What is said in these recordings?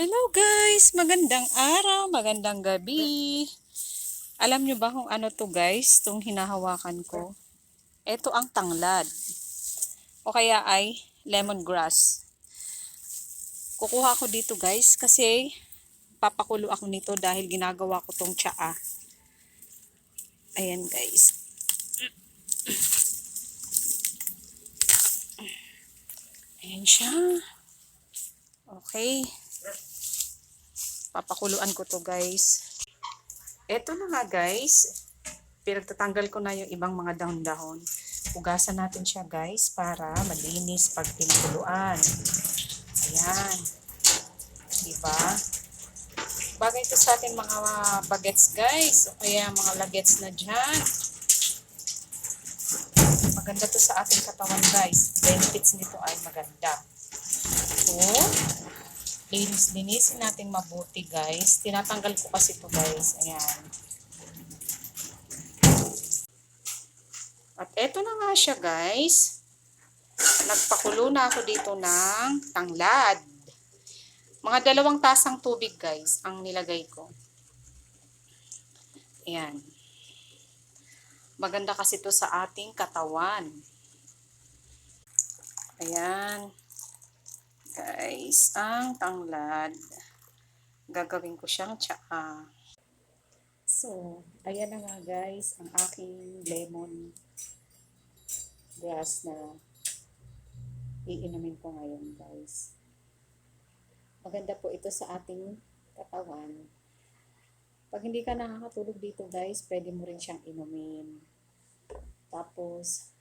Hello guys! Magandang araw, magandang gabi. Alam nyo ba kung ano to guys, itong hinahawakan ko? Ito ang tanglad. O kaya ay lemongrass. Kukuha ko dito guys kasi papakulo ako nito dahil ginagawa ko tong tsaa. Ayan guys. Ayan siya. Okay. Papakuluan ko to guys. Eto na nga guys. Pinagtatanggal ko na yung ibang mga dahon-dahon. Hugasan natin siya guys para malinis pag pinakuluan. Ayan. Diba? Bagay ito sa atin mga bagets guys. O kaya mga lagets na dyan. Maganda to sa ating katawan guys. Benefits nito ay maganda. So, linis-linisin natin mabuti guys. Tinatanggal ko kasi to guys. Ayan. At eto na nga siya guys. Nagpakulo na ako dito ng tanglad. Mga dalawang tasang tubig guys ang nilagay ko. Ayan. Maganda kasi to sa ating katawan. Ayan. Guys, ang tanglad. Gagawin ko siyang tsaa. So, ayan na nga guys, ang aking lemon grass na iinumin ko ngayon guys. Maganda po ito sa ating katawan. Pag hindi ka nakakatulog dito guys, pwede mo rin siyang inumin. Tapos,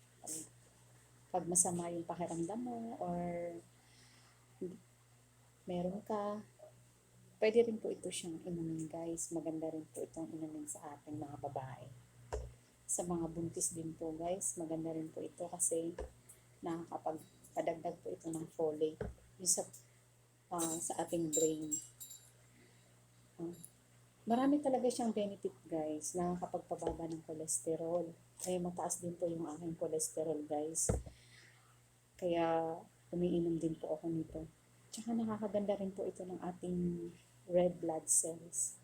pag, masama yung pakiramdam mo or meron ka, pwede rin po ito siyang inumin guys. Maganda rin po itong inumin sa ating mga babae. Sa mga buntis din po guys, maganda rin po ito kasi nakakapagpadagdag po ito ng folate yung sa, ah, sa ating brain. Ah, marami talaga siyang benefit guys. Nakakapagpababa ng cholesterol. Kaya mataas din po yung aking cholesterol guys. Kaya umiinom din po ako nito. Tsaka nakakaganda rin po ito ng ating red blood cells.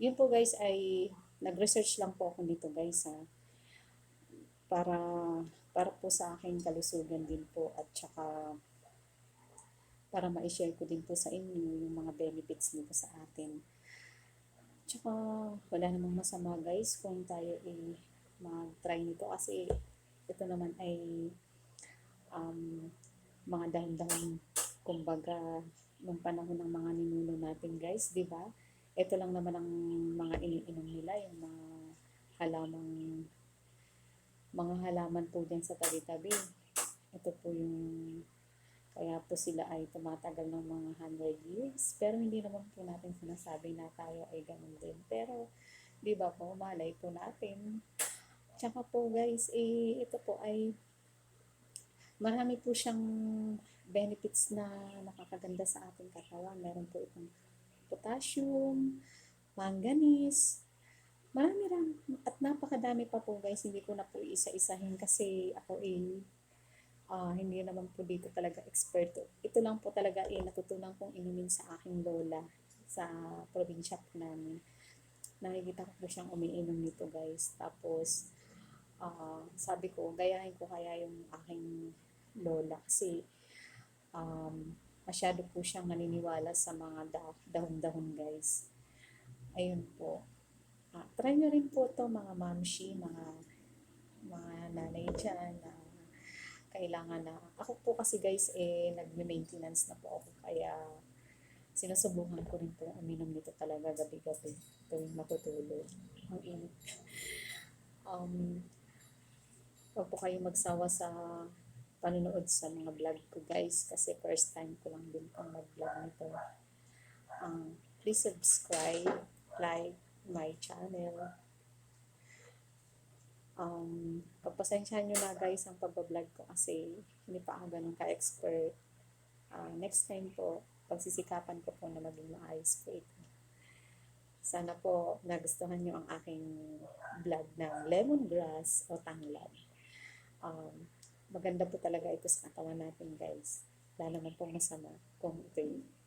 Yun po guys ay nag-research lang po ako nito guys ha. Para para po sa aking kalusugan din po at tsaka para ma-share ko din po sa inyo yung mga benefits nito sa atin. Tsaka wala namang masama guys kung tayo ay mag-try nito kasi ito naman ay um, mga dahon-dahon kumbaga nung panahon ng mga ninuno natin guys, di ba? Ito lang naman ang mga iniinom nila, yung mga halamang mga halaman po dyan sa tabi-tabi. Ito po yung kaya po sila ay tumatagal ng mga 100 years. Pero hindi naman po natin sinasabi na tayo ay ganun din. Pero, di ba po, malay po natin. Tsaka po guys, eh, ito po ay marami po siyang benefits na nakakaganda sa ating katawan. Meron po itong potassium, manganese, marami lang. At napakadami pa po guys. Hindi ko na po isa-isahin kasi ako eh, ah, hindi naman po dito talaga expert. Ito lang po talaga eh, natutunan kong inumin sa aking lola sa probinsya po namin. Nakikita ko po siyang umiinom nito guys. Tapos, ah, sabi ko, gayahin ko kaya yung aking lola kasi um, masyado po siyang naniniwala sa mga da- dahon-dahon guys. Ayun po. Ah, try nyo rin po to mga mamshi, mga mga nanay dyan na kailangan na. Ako po kasi guys, eh, nagme-maintenance na po ako. Kaya, sinusubukan ko rin po uminom nito talaga gabi-gabi tuwing matutulog. Ang init. um, huwag po kayo magsawa sa panonood sa mga vlog ko guys kasi first time ko lang din pong mag-vlog nito. Um, please subscribe, like my channel. Um, pagpasensyahan nyo na guys ang pagbablog ko kasi hindi pa ako ganun ka-expert. Ah, next time po, pagsisikapan ko po na maging maayos po ito. Sana po nagustuhan nyo ang aking vlog ng lemongrass o tanglad. Um, maganda po talaga ito sa katawan natin guys. Wala naman pong masama kung ito